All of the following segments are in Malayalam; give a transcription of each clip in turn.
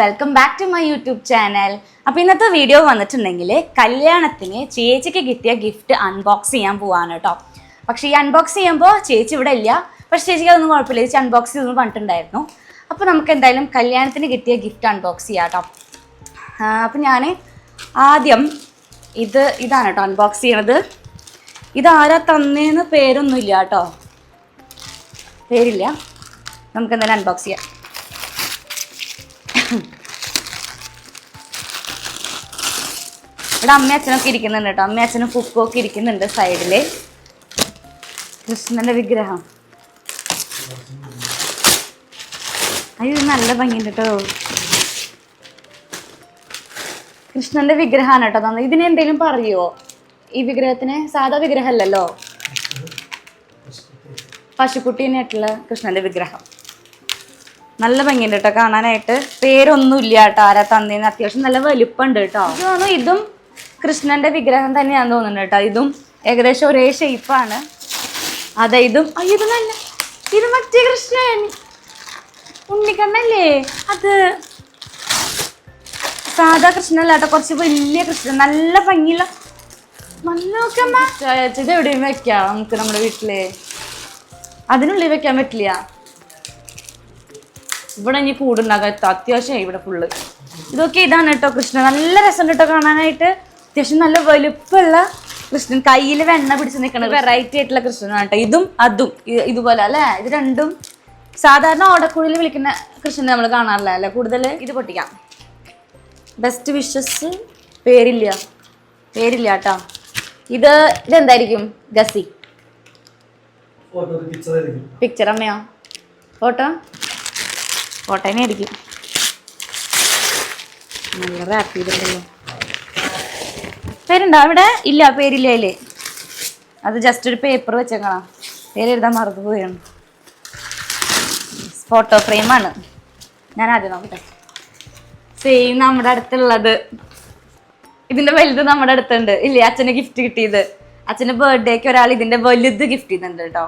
Welcome back to my YouTube channel അപ്പോൾ ഇന്നത്തെ വീഡിയോ വന്നിട്ടുണ്ടെങ്കിൽ കല്യാണത്തിന് ചേച്ചിക്ക് കിട്ടിയ ഗിഫ്റ്റ് അൺബോക്സ് ചെയ്യാൻ പോവാണ് കേട്ടോ പക്ഷേ ഈ അൺബോക്സ് ചെയ്യുമ്പോൾ ചേച്ചി ഇവിടെ ഇല്ല. പക്ഷേ ചേച്ചിക്ക് അതൊന്നും കുഴപ്പമില്ല. ചേച്ചി അൺബോക്സ് ചെയ്തെന്ന് പറഞ്ഞിട്ടുണ്ടായിരുന്നു. അപ്പോൾ നമുക്ക് എന്തായാലും കല്യാണത്തിന് കിട്ടിയ ഗിഫ്റ്റ് അൺബോക്സ് ചെയ്യാം കേട്ടോ അപ്പം ഞാൻ ആദ്യം ഇത് ഇതാണ് കേട്ടോ അൺബോക്സ് ചെയ്യണത്. ഇതാരാ തന്നേന്ന് പേരൊന്നുമില്ല കേട്ടോ പേരില്ല. നമുക്ക് എന്തായാലും അൺബോക്സ് ചെയ്യാം. ഇവിടെ അമ്മ അച്ഛനൊക്കെ ഇരിക്കുന്നുണ്ട് കേട്ടോ. അമ്മ അച്ഛനും കുക്കും ഒക്കെ ഇരിക്കുന്നുണ്ട് സൈഡിൽ കൃഷ്ണന്റെ വിഗ്രഹം. അയ്യോ നല്ല ഭംഗിയുണ്ട് കേട്ടോ. കൃഷ്ണന്റെ വിഗ്രഹമാണ് കേട്ടോ തന്നെ ഇതിന് എന്തെങ്കിലും പറയുമോ ഈ വിഗ്രഹത്തിന് സാധാ വിഗ്രഹമല്ലല്ലോ? പശുക്കുട്ടീനായിട്ടുള്ള കൃഷ്ണന്റെ വിഗ്രഹം. നല്ല ഭംഗിയുണ്ട് കേട്ടോ കാണാനായിട്ട്. പേരൊന്നുമില്ല കേട്ടോ ആരാ തന്നേന്ന്. അത്യാവശ്യം നല്ല വലുപ്പമുണ്ട് കേട്ടോ. ഇതും? കൃഷ്ണന്റെ വിഗ്രഹം തന്നെയാന്ന് തോന്നുന്നു കേട്ടോ. ഇതും ഏകദേശം ഒരേ ഷേപ്പാണ് അതെ ഇതും അയ്യോ ഇത് നല്ല ഇത് മറ്റേ കൃഷ്ണൻ. ഉണ്ണിക്കണ്ണല്ലേ? അത് സാധാ കൃഷ്ണല്ല കേട്ടോ കുറച്ച് വലിയ കൃഷ്ണൻ. നല്ല ഭംഗിയുള്ള നോക്കമ്മ ഇത് എവിടെയും വെക്കാം നമുക്ക് നമ്മുടെ വീട്ടിലെ. അതിനുള്ളിൽ വെക്കാൻ പറ്റില്ല. ഇവിടെ ഇനി കൂടുണ്ടാകാത്ത അത്യാവശ്യമായി ഇവിടെ ഫുള്ള് ഇതൊക്കെ ഇതാണ് കേട്ടോ കൃഷ്ണൻ. നല്ല രസം കേട്ടോ കാണാനായിട്ട്. അത്യാവശ്യം നല്ല വലുപ്പമുള്ള കൃഷ്ണൻ. കയ്യിൽ വെണ്ണ പിടിച്ച് നിൽക്കണ വെറൈറ്റി ആയിട്ടുള്ള കൃഷ്ണനാണ് കേട്ടോ. ഇതും അതും. ഇതുപോലെ അല്ലേ? ഇത് രണ്ടും സാധാരണ ഓടക്കുഴിയിൽ വിളിക്കുന്ന കൃഷ്ണനെ നമ്മൾ കാണാറില്ല? അല്ലേ? കൂടുതൽ ഇത് പൊട്ടിക്കാം. ബെസ്റ്റ് വിഷസ് പേരില്ല. പേരില്ല കേട്ടോ. ഇത് ഇതെന്തായിരിക്കും? ഗസി. പിക്ചർ പിക്ചർ അമ്മയോ? ഫോട്ടോ ഫോട്ടോ തന്നെ ആയിരിക്കും നല്ല റാപ്പ് ചെയ്തിട്ടുണ്ടല്ലോ. പേരുണ്ടോ അവിടെ? ഇല്ല പേരില്ല അതിൽ. അത് ജസ്റ്റ് ഒരു പേപ്പർ വെച്ചേക്കണം. പേര് എഴുതാൻ മറന്നു പോയാണ് ഫോട്ടോ ഫ്രെയിമാണ് ഞാൻ ആദ്യം നോക്കട്ടെ. സെയിം നമ്മുടെ അടുത്തുള്ളത്. ഇതിന്റെ വലുത് നമ്മുടെ അടുത്തുണ്ട്. ഇല്ലേ അച്ഛന് ഗിഫ്റ്റ് കിട്ടിയത്. അച്ഛന്റെ ബർത്ത്ഡേക്ക് ഒരാൾ ഇതിന്റെ വലുത് ഗിഫ്റ്റ് ചെയ്യുന്നുണ്ട് കേട്ടോ.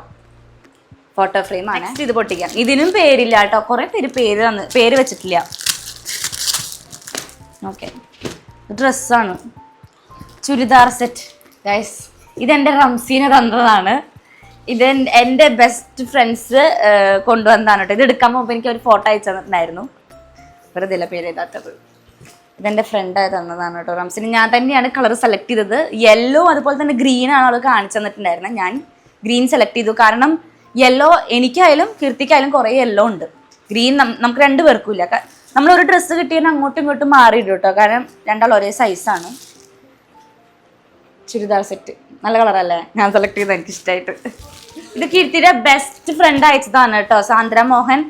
ഫോട്ടോ ഫ്രെയിം ആണ്. ഇത് പൊട്ടിക്കാം. ഇതിനും പേരില്ല കേട്ടോ. കുറെ പേര് പേര് തന്ന് പേര് വെച്ചിട്ടില്ല. ഓക്കെ ഡ്രസ്സാണ് ചുരിദാർ സെറ്റ് ഗൈസ് ഇതെന്റെ റംസീനെ തന്നതാണ്. ഇത് എൻ- എന്റെ ബെസ്റ്റ് ഫ്രണ്ട്സ് കൊണ്ടുവന്നതാണ് കേട്ടോ ഇത് എടുക്കാൻ പോകുമ്പോൾ എനിക്ക് ഒരു ഫോട്ടോ അയച്ചു തന്നിട്ടുണ്ടായിരുന്നു. വെറുതെ ഇല്ല പേര് എഴുതാത്തത്. ഇതെന്റെ ഫ്രണ്ട് തന്നതാണ് കേട്ടോ റംസിന് ഞാൻ തന്നെയാണ് കളർ സെലക്ട് ചെയ്തത്. യെല്ലോ അതുപോലെ തന്നെ ഗ്രീൻ ആണ് അവൾ കാണിച്ചു തന്നിട്ടുണ്ടായിരുന്നത് ഞാൻ ഗ്രീൻ സെലക്ട് ചെയ്തു. കാരണം യെല്ലോ എനിക്കായാലും കീർത്തിക്കായാലും കുറേ യെല്ലോ ഉണ്ട്. ഗ്രീൻ നമുക്ക് രണ്ട് പേർക്കും ഇല്ല. നമ്മൾ ഒരു ഡ്രസ്സ് കിട്ടിയാൽ അങ്ങോട്ടും ഇങ്ങോട്ടും മാറിയിടും കേട്ടോ കാരണം രണ്ടാൾ ഒരേ സൈസാണ് ചുരിദാർ സെറ്റ് നല്ല കളറല്ലേ? ഞാൻ സെലക്ട് ചെയ്ത് എനിക്ക് ഇഷ്ടമായിട്ട് ഇത് കീർത്തിയുടെ ബെസ്റ്റ് ഫ്രണ്ട് അയച്ചതാണ് കേട്ടോ സാന്ദ്ര മോഹൻ.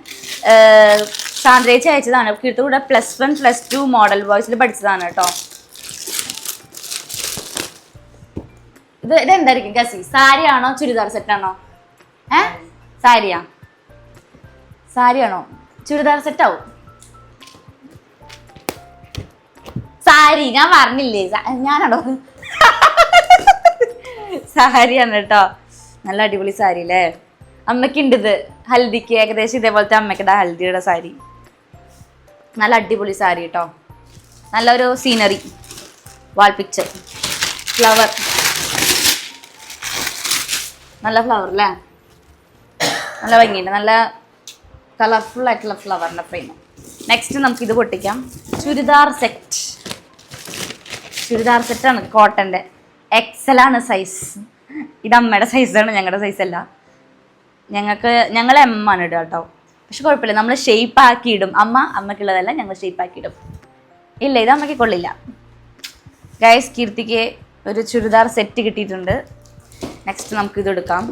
സാന്ദ്രേച്ചി അയച്ചതാണ്. കീർത്തി കൂടെ plus one plus two model ബോയ്സിൽ പഠിച്ചതാണ് കേട്ടോ. ഇത് ഇതെന്തായിരിക്കും ഗസി സാരി ആണോ ചുരിദാർ സെറ്റ് ആണോ? ഏ? സാരിയാ? സാരിയാണോ ചുരിദാർ സെറ്റ് ആവും. സാരി ഞാൻ പറഞ്ഞില്ലേ? ഞാനാണോ? സാരിയാണ് കേട്ടോ. നല്ല അടിപൊളി സാരി അല്ലേ അമ്മയ്ക്കുണ്ട് ഇത് ഹൽദിക്ക് ഏകദേശം ഇതേപോലത്തെ അമ്മയ്ക്കുടെ ഹൽദിയുടെ സാരി. നല്ല അടിപൊളി സാരി കേട്ടോ. നല്ലൊരു സീനറി വാൾ പിക്ചർ ഫ്ലവർ നല്ല ഫ്ലവർ അല്ലേ നല്ല ഭംഗിയുണ്ട്. നല്ല കളർഫുൾ ആയിട്ടുള്ള ഫ്ലവറിന്റെ ഫ്രെയിം നെക്സ്റ്റ് നമുക്ക് ഇത് പൊട്ടിക്കാം. ചുരിദാർ സെറ്റ് ചുരിദാർ സെറ്റാണ് കോട്ടന്റെ എക്സലാണ് സൈസ് ഇത് അമ്മയുടെ സൈസാണ് ഞങ്ങളുടെ സൈസല്ല ഞങ്ങൾക്ക് ഞങ്ങൾ എം ആണ് ഇടുക കേട്ടോ പക്ഷെ കുഴപ്പമില്ല നമ്മൾ ഷേപ്പ് ആക്കി ഇടും. അമ്മ അമ്മയ്ക്കുള്ളതല്ല ഞങ്ങൾ ഷേപ്പ് ആക്കി ഇടും. ഇല്ല ഇത് അമ്മയ്ക്ക് കൊള്ളില്ല. ഗൈസ് കീർത്തിക്ക് ഒരു ചുരിദാർ സെറ്റ് കിട്ടിയിട്ടുണ്ട്. നെക്സ്റ്റ് നമുക്ക് ഇത് എടുക്കാം.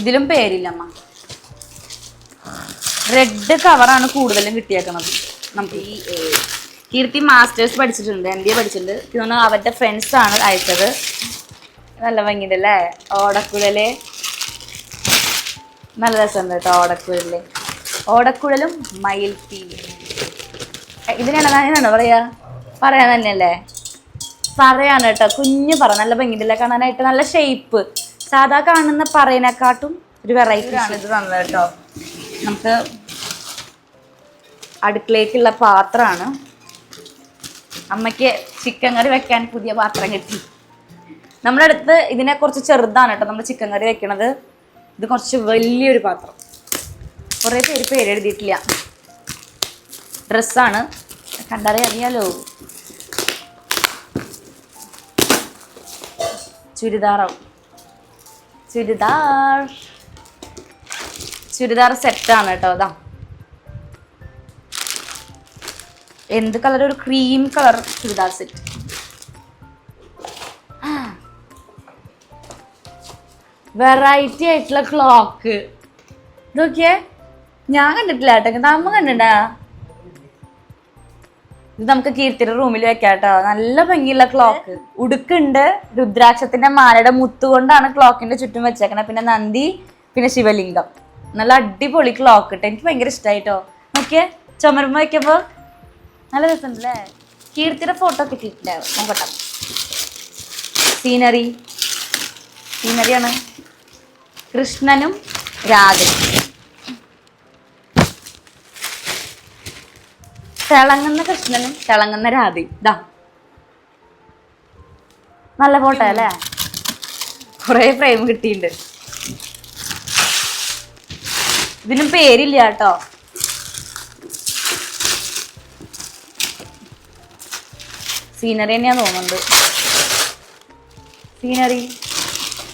ഇതിലും പേരില്ല അമ്മ. റെഡ് കവറാണ് കൂടുതലും കിട്ടിയേക്കണത്. നമുക്ക് ഈ കീർത്തി മാസ്റ്റേഴ്സ് പഠിച്ചിട്ടുണ്ട് എം ബി എ പഠിച്ചിട്ടുണ്ട്. എനിക്ക് തോന്നുന്നു അവരുടെ ഫ്രണ്ട്സ് ആണ് അയച്ചത്. നല്ല ഭംഗിയുണ്ട് അല്ലേ ഓടക്കുഴൽ. നല്ല രസമുണ്ട് കേട്ടോ ഓടക്കുഴൽ. ഓടക്കുഴലും മയിൽ പീലി ഇതിനാണ് പറയാ? പറയാൻ തന്നെയല്ലേ? പറയാണ് കേട്ടോ. കുഞ്ഞു പറ. നല്ല ഭംഗിയില്ല കാണാനായിട്ട് നല്ല ഷേപ്പ് സാധാ കാണുന്ന പറയനെക്കാട്ടും ഒരു വെറൈറ്റി ആണ് ഇത് തന്നത് കേട്ടോ. നമുക്ക് അടുക്കളേക്കുള്ള പാത്രമാണ്. അമ്മയ്ക്ക് ചിക്കൻ കറി വെക്കാൻ പുതിയ പാത്രം കിട്ടി. നമ്മുടെ അടുത്ത് ഇതിനെ കുറച്ച് ചെറുതാണ് കേട്ടോ നമ്മൾ ചിക്കൻ കറി വെക്കണത്. ഇത് കുറച്ച് വലിയൊരു പാത്രം. കുറേ പേര് പേരെഴുതിയിട്ടില്ല ഡ്രസ്സാണ്. അറിയാലോ ചുരിദാറാവും. ചുരിദാർ. ചുരിദാർ സെറ്റാണ് കേട്ടോ അതാ എന്ത് കളർ ഒരു cream colour churidar set variety ആയിട്ടുള്ള ക്ലോക്ക് ഇതൊക്കെ ഞാൻ കണ്ടിട്ടില്ല കേട്ടോ. നമ്മ കണ്ടിട്ടാ ഇത് നമുക്ക് കീർത്തിയുടെ റൂമിൽ വെക്കാം കേട്ടോ. നല്ല ഭംഗിയുള്ള ക്ലോക്ക് ഉടുക്കുണ്ട്. രുദ്രാക്ഷത്തിന്റെ മാലയുടെ മുത്തുകൊണ്ടാണ് ക്ലോക്കിന്റെ ചുറ്റും വെച്ചേക്കണത് പിന്നെ നന്ദി പിന്നെ ശിവലിംഗം. നല്ല അടിപൊളി ക്ലോക്ക് കേട്ടോ. എനിക്ക് ഭയങ്കര ഇഷ്ടമായിട്ടോ നോക്കിയേ. ചുമരുമ്പ വെക്കുമ്പോ നല്ല രസമുണ്ടല്ലേ? കീർത്തിയുടെ ഫോട്ടോ കിട്ടിയിട്ടില്ല നോക്കട്ടെ സീനറി. സീനറിയാണ്. കൃഷ്ണനും രാധയും. തിളങ്ങുന്ന കൃഷ്ണനും തിളങ്ങുന്ന രാധയും. ഇതാ നല്ല ഫോട്ടോ അല്ലേ? കുറേ ഫ്രെയിം കിട്ടിയിട്ടുണ്ട്. ഇതിനും പേരില്ല കേട്ടോ. സീനറി തന്നെയാന്ന് തോന്നുന്നുണ്ട് സീനറി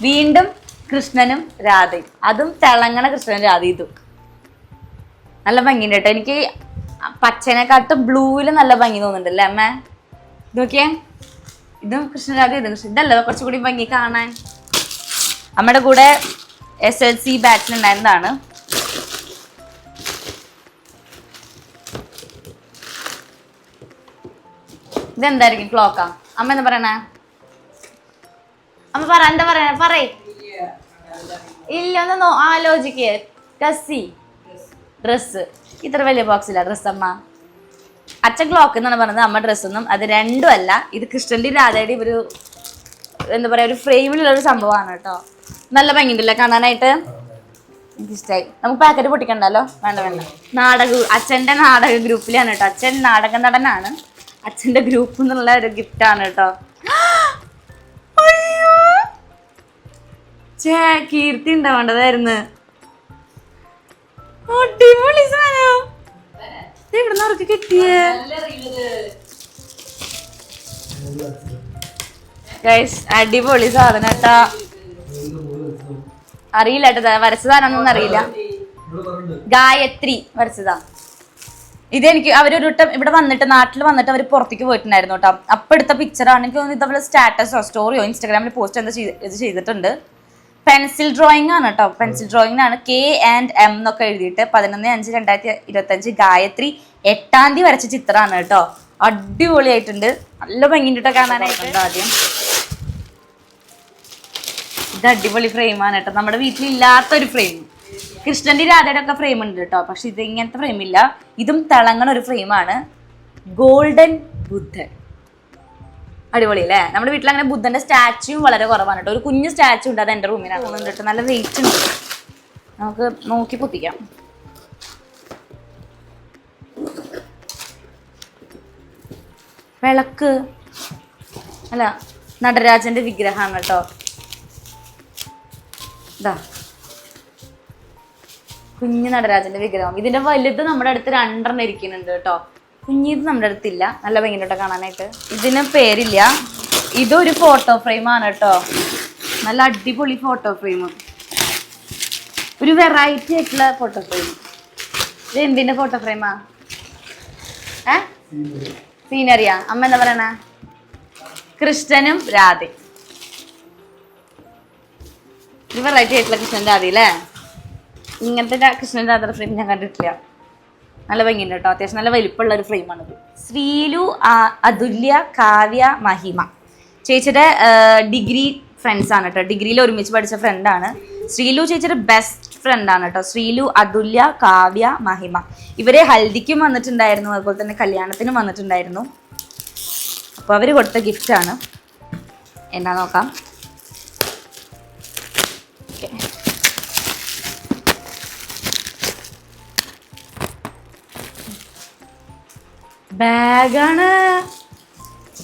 വീണ്ടും കൃഷ്ണനും രാധയും. അതും തിളങ്ങണ കൃഷ്ണനും രാധയും. ഇതും നല്ല ഭംഗിയുണ്ട് കേട്ടോ. എനിക്ക് പച്ചനെക്കാട്ടും ബ്ലൂവിൽ നല്ല ഭംഗി തോന്നുന്നുണ്ടല്ലേ അമ്മ? നോക്കിയേ. ഇതും കൃഷ്ണരാധ ഇതും കൃഷ്ണൻ ഇതല്ലേ കുറച്ചുകൂടി ഭംഗി കാണാൻ? അമ്മയുടെ കൂടെ എസ് എൽ സി ബാച്ചിലുണ്ടായിരുന്നതാണ് ഇതെന്തായിരിക്കും ക്ലോക്കാ അമ്മ എന്താ പറയണേ? അമ്മ പറ എന്താ പറയണേ? പറയേ. ഇല്ല ഒന്ന് ആലോചിക്കേ. കസി ഡ്രസ്സ്. ഇത്ര വലിയ ബോക്സില്ല ഡ്രസ് അമ്മ. അച്ഛൻ ക്ലോക്ക് എന്നാണ് പറഞ്ഞത് അമ്മ ഡ്രസ്സൊന്നും അത് രണ്ടും അല്ല ഇത് കൃഷ്ണന്റെ രാധയുടെ ഒരു എന്താ പറയാ ഒരു ഫ്രെയിമിലുള്ള ഒരു സംഭവമാണ് കേട്ടോ. നല്ല ഭംഗിയുണ്ടല്ലേ കാണാനായിട്ട്? എനിക്ക് ഇഷ്ടമായി നമുക്ക് പാക്കറ്റ് പൊട്ടിക്കണ്ടല്ലോ? വേണ്ട വേണ്ട. നാടക അച്ഛന്റെ നാടക ഗ്രൂപ്പിലാണ് കേട്ടോ. അച്ഛൻ നാടക നടനാണ്. അച്ഛന്റെ ഗ്രൂപ്പ് എന്നുള്ള ഒരു ഗിഫ്റ്റ് ആണ് കേട്ടോ. ചേ കീർത്തി ഉണ്ടാവേണ്ടതായിരുന്നു അടിപൊളി സാധനം. ഇത് എവിടുന്ന് അവർക്ക് കിട്ടിയേ? അടിപൊളി സാധനം കേട്ടാ. അറിയില്ല കേട്ടോ വരച്ചതാണെന്നൊന്നും അറിയില്ല. ഗായത്രി വരച്ചതാ. ഇതെനിക്ക് അവരൊരു വട്ടം ഇവിടെ വന്നിട്ട് നാട്ടിൽ വന്നിട്ട് അവർ പുറത്തേക്ക് പോയിട്ടുണ്ടായിരുന്നു കേട്ടോ. അപ്പം എടുത്ത പിക്ചറാണ് എനിക്ക് തോന്നുന്നു ഇതേപോലെ സ്റ്റാറ്റസോ സ്റ്റോറിയോ ഇൻസ്റ്റാഗ്രാമിൽ പോസ്റ്റ് എന്താ ചെയ്ത് ഇത് ചെയ്തിട്ടുണ്ട്. പെൻസിൽ ഡ്രോയിങ് ആണ് കേട്ടോ. പെൻസിൽ ഡ്രോയിങ്ങിനാണ് കെ ആൻഡ് എം എന്നൊക്കെ എഴുതിയിട്ട് പതിനൊന്ന് അഞ്ച് രണ്ടായിരത്തി ഇരുപത്തഞ്ച് ഗായത്രി എട്ടാം തീയതി വരച്ച ചിത്രമാണ് കേട്ടോ. അടിപൊളിയായിട്ടുണ്ട്. നല്ല ഭംഗിയുണ്ട് കേട്ടോ കാണാനായിട്ട്. ആദ്യം? ഇത് അടിപൊളി ഫ്രെയിമാണ് കേട്ടോ. നമ്മുടെ വീട്ടിൽ ഇല്ലാത്തൊരു ഫ്രെയിം കൃഷ്ണന്റെ രാധയുടെ ഒക്കെ ഫ്രെയിം ഉണ്ട് കേട്ടോ. പക്ഷെ ഇത് ഇങ്ങനത്തെ ഫ്രെയിം ഇല്ല. ഇതും തിളങ്ങണ ഒരു ഫ്രെയിമാണ് ഗോൾഡൻ ബുദ്ധൻ. അടിപൊളി അല്ലേ? നമ്മുടെ വീട്ടിൽ അങ്ങനെ ബുദ്ധന്റെ സ്റ്റാച്യൂവും വളരെ കുറവാണ് കേട്ടോ. ഒരു കുഞ്ഞു സ്റ്റാച്ചു ഉണ്ട് അത് എന്റെ റൂമിനാണ് കേട്ടോ നല്ല വെയിറ്റ് ഉണ്ട്. നമുക്ക് നോക്കി പൊത്തിക്കാം വിളക്ക്. അല്ല നടരാജന്റെ വിഗ്രഹമാണ് കേട്ടോ. ഇതാ. കുഞ്ഞു നടരാജന്റെ വിഗ്രഹം. ഇതിന്റെ വലുത് നമ്മുടെ അടുത്ത് രണ്ടെണ്ണം ഇരിക്കുന്നുണ്ട് കേട്ടോ. കുഞ്ഞിത് നമ്മുടെ അടുത്തില്ല. നല്ല ഭംഗിയുണ്ട് കാണാനായിട്ട്. ഇതിന് പേരില്ല. ഇതൊരു ഫോട്ടോ ഫ്രെയിമാണ് കേട്ടോ. നല്ല അടിപൊളി ഫോട്ടോ ഫ്രെയിം ഒരു വെറൈറ്റി ആയിട്ടുള്ള ഫോട്ടോ ഫ്രെയിം ഇത് എന്തിന്റെ ഫോട്ടോ ഫ്രെയിമാ ഏ? സീനറിയാ അമ്മ എന്താ പറയണ? കൃഷ്ണനും രാധയും. ഇത് വെറൈറ്റി ആയിട്ടുള്ള കൃഷ്ണൻ രാധ അല്ലേ? ഇങ്ങനത്തെ കൃഷ്ണന്റെ കൃഷ്ണൻ രാധയുടെ ഫ്രെയിം ഞാൻ കണ്ടിട്ടില്ല. നല്ല ഭംഗിയുണ്ട് കേട്ടോ അത്യാവശ്യം നല്ല വലിപ്പമുള്ള ഒരു ഫ്രെയിമാണിത് ശ്രീലു അതുല്യ കാവ്യ മഹിമ. ചേച്ചിയുടെ ഡിഗ്രി ഫ്രണ്ട്സ് ആണ് കേട്ടോ ഡിഗ്രിയിൽ ഒരുമിച്ച് പഠിച്ച ഫ്രണ്ടാണ് ശ്രീലു ചേച്ചിയുടെ ബെസ്റ്റ് ഫ്രണ്ടാണ് കേട്ടോ ശ്രീലു അതുല്യ കാവ്യ മഹിമ. ഇവരെ ഹൽദിക്കും വന്നിട്ടുണ്ടായിരുന്നു. അതുപോലെ തന്നെ കല്യാണത്തിനും വന്നിട്ടുണ്ടായിരുന്നു. അപ്പോൾ അവർ കൊടുത്ത ഗിഫ്റ്റാണ് എന്നാ നോക്കാം. ബാഗാണ്.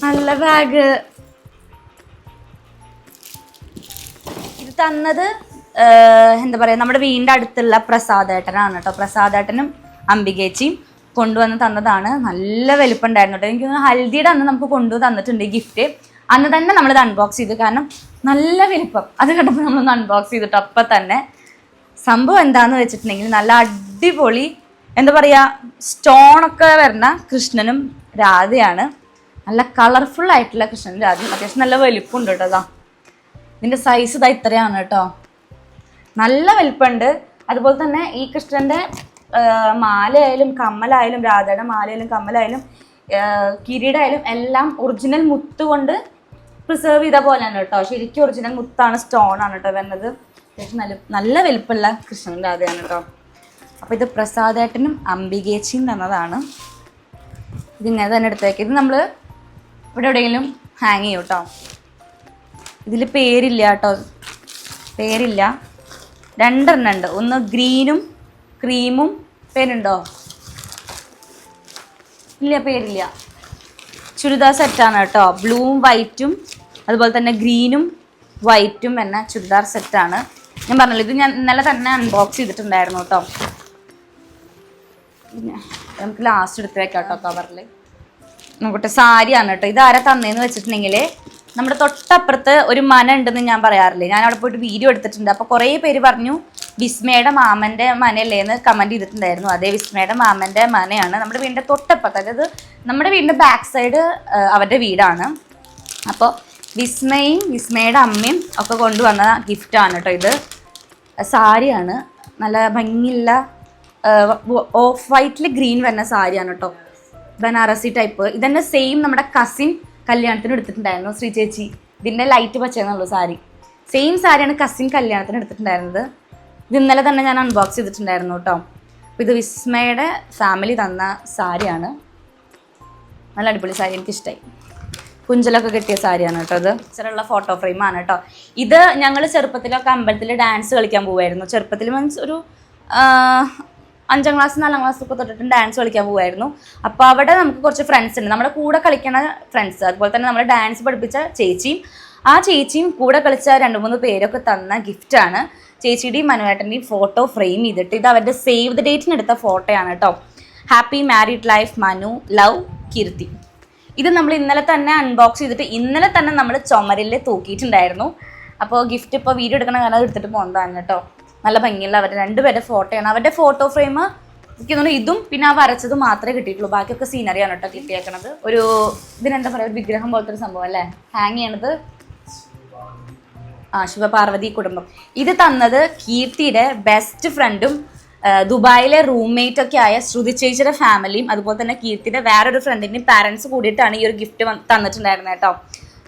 നല്ല ബാഗ്. ഇത് തന്നത് എന്താ പറയാ നമ്മുടെ വീടിന്റെ അടുത്തുള്ള പ്രസാദേട്ടനാണ് കേട്ടോ. പ്രസാദേട്ടനും അംബികേച്ചിയും കൊണ്ടുവന്ന് തന്നതാണ്. നല്ല വലിപ്പം ഉണ്ടായിരുന്നു കേട്ടോ. എനിക്ക് ഹൽദിയുടെ അന്ന് നമുക്ക് കൊണ്ടു തന്നിട്ടുണ്ട് ഗിഫ്റ്റ് അന്ന് തന്നെ നമ്മളിത് അൺബോക്സ് ചെയ്തു. കാരണം നല്ല വലിപ്പം. അത് കണ്ടപ്പോൾ നമ്മളൊന്ന് അൺബോക്സ് ചെയ്തിട്ട് അപ്പം തന്നെ സംഭവം എന്താണെന്ന് വെച്ചിട്ടുണ്ടെങ്കിൽ നല്ല അടിപൊളി എന്താ പറയുക സ്റ്റോണൊക്കെ വരുന്ന കൃഷ്ണനും രാധയാണ്. നല്ല കളർഫുൾ ആയിട്ടുള്ള കൃഷ്ണനും രാധയും. അത്യാവശ്യം നല്ല വലിപ്പമുണ്ട് കേട്ടോ അതാ ഇതിന്റെ സൈസ് ഇതാ ഇത്രയാണ് കേട്ടോ. നല്ല വലിപ്പമുണ്ട് അതുപോലെ തന്നെ ഈ കൃഷ്ണന്റെ മാലയായാലും കമ്മലായാലും രാധയുടെ മാലയായാലും കമ്മലായാലും കിരീടായാലും എല്ലാം ഒറിജിനൽ മുത്ത് കൊണ്ട് പ്രിസേർവ് ചെയ്ത പോലെയാണ് കേട്ടോ. ശരിക്കും ഒറിജിനൽ മുത്താണ് സ്റ്റോൺ ആണ് കേട്ടോ വരുന്നത്. അത്യാവശ്യം നല്ല നല്ല വലിപ്പമുള്ള കൃഷ്ണൻ രാധയാണ് കേട്ടോ. അപ്പോൾ ഇത് പ്രസാദേട്ടനും അംബികേച്ചിയും തന്നതാണ്. ഇതിങ്ങനെ തന്നെ എടുത്തേക്ക് ഇത് നമ്മൾ ഇവിടെ എവിടെയെങ്കിലും ഹാങ് ചെയ്യും കേട്ടോ ഇതിൽ പേരില്ല കേട്ടോ പേരില്ല. രണ്ടെണ്ണം ഉണ്ട്. ഒന്ന് ഗ്രീനും ക്രീമും പേരുണ്ടോ? ഇല്ല പേരില്ല. ചുരിദാർ സെറ്റാണ് കേട്ടോ ബ്ലൂവും വൈറ്റും അതുപോലെ തന്നെ ഗ്രീനും വൈറ്റും എന്ന ചുരിദാർ സെറ്റാണ് ഞാൻ പറഞ്ഞല്ലോ ഇത് ഞാൻ ഇന്നലെ തന്നെ അൺബോക്സ് ചെയ്തിട്ടുണ്ടായിരുന്നു കേട്ടോ നമുക്ക് ലാസ്റ്റ് എടുത്ത് വെക്കാം കേട്ടോ കവറിൽ നോക്കട്ടെ സാരിയാണ് കേട്ടോ ഇത് ആരാ തന്നേന്ന് വെച്ചിട്ടുണ്ടെങ്കിൽ നമ്മുടെ തൊട്ടപ്പുറത്ത് ഒരു മന ഉണ്ടെന്ന് ഞാൻ പറയാറില്ലേ. ഞാൻ അവിടെ പോയിട്ട് വീഡിയോ എടുത്തിട്ടുണ്ട്. അപ്പോൾ കുറേ പേര് പറഞ്ഞു വിസ്മയുടെ മാമന്റെ മനയല്ലേ? എന്ന് കമന്റ് ചെയ്തിട്ടുണ്ടായിരുന്നു. അതേ വിസ്മയുടെ മാമന്റെ മനയാണ് നമ്മുടെ വീടിന്റെ തൊട്ടപ്പുറത്ത്. അതായത് നമ്മുടെ വീടിന്റെ ബാക്ക് സൈഡ് അവരുടെ വീടാണ്. അപ്പോൾ വിസ്മയും വിസ്മയുടെ അമ്മയും ഒക്കെ കൊണ്ടുവന്ന ഗിഫ്റ്റാണ് കേട്ടോ ഇത്. സാരിയാണ്. നല്ല ഭംഗിയുള്ള ഓഫ് വൈറ്റിൽ ഗ്രീൻ വരുന്ന സാരിയാണ് കേട്ടോ ബനാറസി ടൈപ്പ്. ഇതന്നെ സെയിം നമ്മുടെ കസിൻ കല്യാണത്തിന് എടുത്തിട്ടുണ്ടായിരുന്നു ശ്രീ ചേച്ചി. ഇതിന്റെ ലൈറ്റ് പച്ചയെന്നുള്ളൂ സാരി. സെയിം സാരിയാണ് കസിൻ കല്യാണത്തിന് എടുത്തിട്ടുണ്ടായിരുന്നത്. ഇത് ഇന്നലെ തന്നെ ഞാൻ അൺബോക്സ് ചെയ്തിട്ടുണ്ടായിരുന്നു കേട്ടോ അപ്പോൾ ഇത് വിസ്മയുടെ ഫാമിലി തന്ന സാരിയാണ്. നല്ല അടിപൊളി സാരി എനിക്കിഷ്ടമായി കുഞ്ചലൊക്കെ കിട്ടിയ സാരിയാണ് കേട്ടോ ഇത്. ചെറുള്ള ഫോട്ടോ ഫ്രെയിമാണ് കേട്ടോ ഇത് ഞങ്ങൾ ചെറുപ്പത്തിലൊക്കെ അമ്പലത്തിൽ ഡാൻസ് കളിക്കാൻ പോവായിരുന്നു. ചെറുപ്പത്തിൽ മീൻസ് ഒരു അഞ്ചാം ക്ലാസ് നാലാം ക്ലാസ് ഒക്കെ തൊട്ടിട്ട് ഡാൻസ് കളിക്കാൻ പോകുമായിരുന്നു അപ്പോൾ അവിടെ നമുക്ക് കുറച്ച് ഫ്രണ്ട്സ് ഉണ്ട്. നമ്മുടെ കൂടെ കളിക്കണ ഫ്രണ്ട്സ് അതുപോലെ തന്നെ നമ്മുടെ ഡാൻസ് പഠിപ്പിച്ച ചേച്ചിയും ആ ചേച്ചിയും കൂടെ കളിച്ച രണ്ട് മൂന്ന് പേരൊക്കെ തന്ന ഗിഫ്റ്റാണ് ചേച്ചിയുടെയും മനുവേട്ടന്റെയും ഫോട്ടോ ഫ്രെയിം ചെയ്തിട്ട് ഇത് അവരുടെ സേവ് ദ ഡേറ്റിന് എടുത്ത ഫോട്ടോയാണ് കേട്ടോ happy married life Manu love Keerthi. ഇത് നമ്മൾ ഇന്നലെ തന്നെ അൺബോക്സ് ചെയ്തിട്ട് ഇന്നലെ തന്നെ നമ്മൾ ചുമരിൽ തൂക്കിയിട്ടുണ്ടായിരുന്നു. അപ്പോൾ ഗിഫ്റ്റ് ഇപ്പോൾ വീഡിയോ എടുക്കണ കാരണം എടുത്തിട്ട് പോകുന്നതാണ് കേട്ടോ നല്ല ഭംഗിയുള്ള അവരുടെ രണ്ടുപേരുടെ ഫോട്ടോയാണ്. അവരുടെ ഫോട്ടോ ഫ്രെയിം ഇതും പിന്നെ ആ വരച്ചത് മാത്രമേ കിട്ടിയിട്ടുള്ളൂ. ബാക്കിയൊക്കെ സീനറിയാണ് കേട്ടോ കിട്ടിയേക്കണത് ഒരു ഇതിനെന്താ പറയുക ഒരു വിഗ്രഹം പോലത്തെ ഒരു സംഭവം അല്ലേ? ഹാങ് ചെയ്യണത് ആ ശിവപാർവതി കുടുംബം. ഇത് തന്നത് കീർത്തിയുടെ ബെസ്റ്റ് ഫ്രണ്ടും ദുബായിലെ റൂംമേറ്റ് ഒക്കെ ആയ ശ്രുതി ചേച്ചിയുടെ ഫാമിലിയും അതുപോലെ തന്നെ കീർത്തിയുടെ വേറൊരു ഫ്രണ്ടിന്റെയും പാരൻസ് കൂടിയിട്ടാണ് ഈ ഒരു ഗിഫ്റ്റ് തന്നിട്ടുണ്ടായിരുന്നത് കേട്ടോ.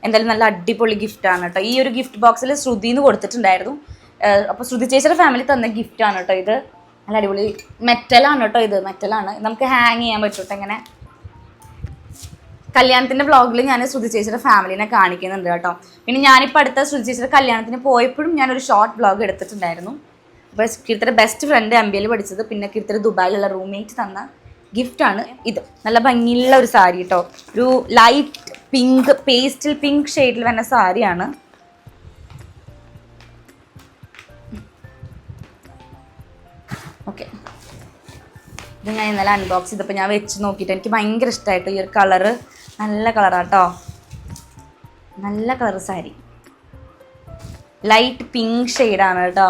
എന്തായാലും നല്ല അടിപൊളി ഗിഫ്റ്റ് ആണ് കേട്ടോ. ഈ ഒരു ഗിഫ്റ്റ് ബോക്സിൽ ശ്രുതിന്ന് കൊടുത്തിട്ടുണ്ടായിരുന്നു. അപ്പോൾ ശ്രുതി ചേച്ചിയുടെ ഫാമിലി തന്ന ഗിഫ്റ്റാണ് കേട്ടോ ഇത്. നല്ല അടിപൊളി മെറ്റലാണ് കേട്ടോ ഇത്. മെറ്റലാണ് നമുക്ക് ഹാങ് ചെയ്യാൻ പറ്റും ഇങ്ങനെ. കല്യാണത്തിന്റെ വ്ളോഗിൽ ഞാൻ ശ്രുതി ചേച്ചിയുടെ ഫാമിലിനെ കാണിക്കുന്നുണ്ട് കേട്ടോ. പിന്നെ ഞാനിപ്പോൾ അടുത്ത ശ്രുതി ചേച്ചിയുടെ കല്യാണത്തിന് പോയപ്പോഴും ഞാനൊരു ഷോർട്ട് വ്ളോഗ് എടുത്തിട്ടുണ്ടായിരുന്നു. അപ്പോൾ കീർത്തിയുടെ ബെസ്റ്റ് ഫ്രണ്ട് എം ബിയിൽ പഠിച്ചത്. പിന്നെ കീർത്തിയുടെ ദുബായിലുള്ള റൂംമേറ്റ് തന്ന ഗിഫ്റ്റാണ് ഇത്. നല്ല ഭംഗിയുള്ള ഒരു സാരി കേട്ടോ ഒരു ലൈറ്റ് പിങ്ക് പേസ്റ്റൽ പിങ്ക് ഷെയ്ഡിൽ വരുന്ന സാരിയാണ്. ഓക്കെ ഇത് ഞാൻ ഇന്നലെ അൺബോക്സ് ചെയ്തപ്പോൾ ഞാൻ വെച്ച് നോക്കിയിട്ട് എനിക്ക് ഭയങ്കര ഇഷ്ടമായിട്ട് ഈ ഒരു കളറ് നല്ല കളറാട്ടോ നല്ല കളർ സാരി. ലൈറ്റ് പിങ്ക് ഷെയ്ഡാണ് കേട്ടോ.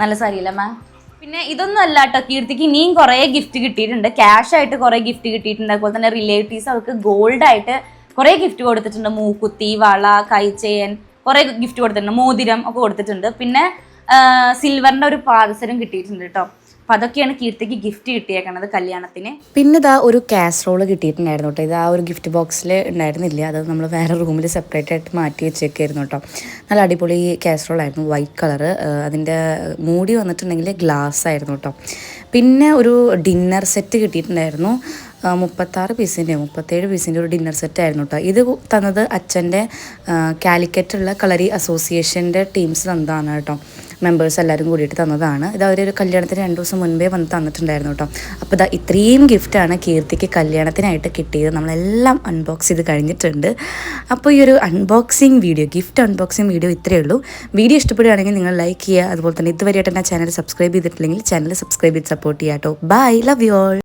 നല്ല സാരി അല്ലേ മാം പിന്നെ ഇതൊന്നും അല്ല കേട്ടോ. കീർത്തിക്ക് ഇനിയും കുറേ ഗിഫ്റ്റ് കിട്ടിയിട്ടുണ്ട്. ക്യാഷ് ആയിട്ട് കുറേ ഗിഫ്റ്റ് കിട്ടിയിട്ടുണ്ട്. അതുപോലെ തന്നെ റിലേറ്റീവ്സ് അവർക്ക് ഗോൾഡ് ആയിട്ട് കുറേ ഗിഫ്റ്റ് കൊടുത്തിട്ടുണ്ട്. മൂക്കുത്തി വള കൈച്ചേൻ കുറേ ഗിഫ്റ്റ് കൊടുത്തിട്ടുണ്ട്. മോതിരം ഒക്കെ കൊടുത്തിട്ടുണ്ട്. പിന്നെ സിൽവറിന്റെ ഒരു പാദസരം കിട്ടിയിട്ടുണ്ട് കേട്ടോ. അപ്പൊ അതൊക്കെയാണ് കീർത്തിക്ക് ഗിഫ്റ്റ് കിട്ടിയേക്കണത് കല്യാണത്തിന്. പിന്നെ ഇതാ ഒരു കാസറോൾ കിട്ടിയിട്ടുണ്ടായിരുന്നു കേട്ടോ. ഇത് ആ ഒരു ഗിഫ്റ്റ് ബോക്സിൽ ഉണ്ടായിരുന്നില്ല. അത് നമ്മൾ വേറെ റൂമിൽ സെപ്പറേറ്റ് ആയിട്ട് മാറ്റി വെച്ചേക്കായിരുന്നു കേട്ടോ. നല്ല അടിപൊളി കാസറോൾ ആയിരുന്നു വൈറ്റ് കളർ അതിന്റെ മൂടി വന്നിട്ടുണ്ടെങ്കിൽ ഗ്ലാസ് ആയിരുന്നു കേട്ടോ. പിന്നെ ഒരു ഡിന്നർ സെറ്റ് കിട്ടിയിട്ടുണ്ടായിരുന്നു. മുപ്പത്താറ് പീസിന്റെ മുപ്പത്തേഴ് പീസിന്റെ ഒരു ഡിന്നർ സെറ്റ് ആയിരുന്നു കേട്ടോ ഇത് തന്നത് അച്ഛന്റെ കാലിക്കറ്റുള്ള കളരി അസോസിയേഷന്റെ ടീംസ് തന്നതാണ് കേട്ടോ മെമ്പേഴ്സ് എല്ലാവരും കൂടിയിട്ട് തന്നതാണ്. ഇത് അവരൊരു കല്യാണത്തിന് രണ്ട് ദിവസം മുൻപേ വന്ന് തന്നിട്ടുണ്ടായിരുന്നു കേട്ടോ അപ്പോൾ ഇതാ ഇത്രയും ഗിഫ്റ്റാണ് കീർത്തിക്ക് കല്യാണത്തിനായിട്ട് കിട്ടിയത്. നമ്മളെല്ലാം അൺബോക്സ് ചെയ്ത് കഴിഞ്ഞിട്ടുണ്ട്. അപ്പോൾ ഈ ഒരു unboxing video gift unboxing video ഇത്രയേ ഉള്ളൂ. വീഡിയോ ഇഷ്ടപ്പെടുകയാണെങ്കിൽ നിങ്ങൾ ലൈക്ക് ചെയ്യുക. അതുപോലെ തന്നെ ഇതുവരെയായിട്ട് എന്റെ ചാനൽ സബ്സ്ക്രൈബ് ചെയ്തിട്ടില്ലെങ്കിൽ ചാനൽ സബ്സ്ക്രൈബ് ചെയ്ത് സപ്പോർട്ട് ചെയ്യാം കേട്ടോ ബൈ ലവ് യു ഓൾ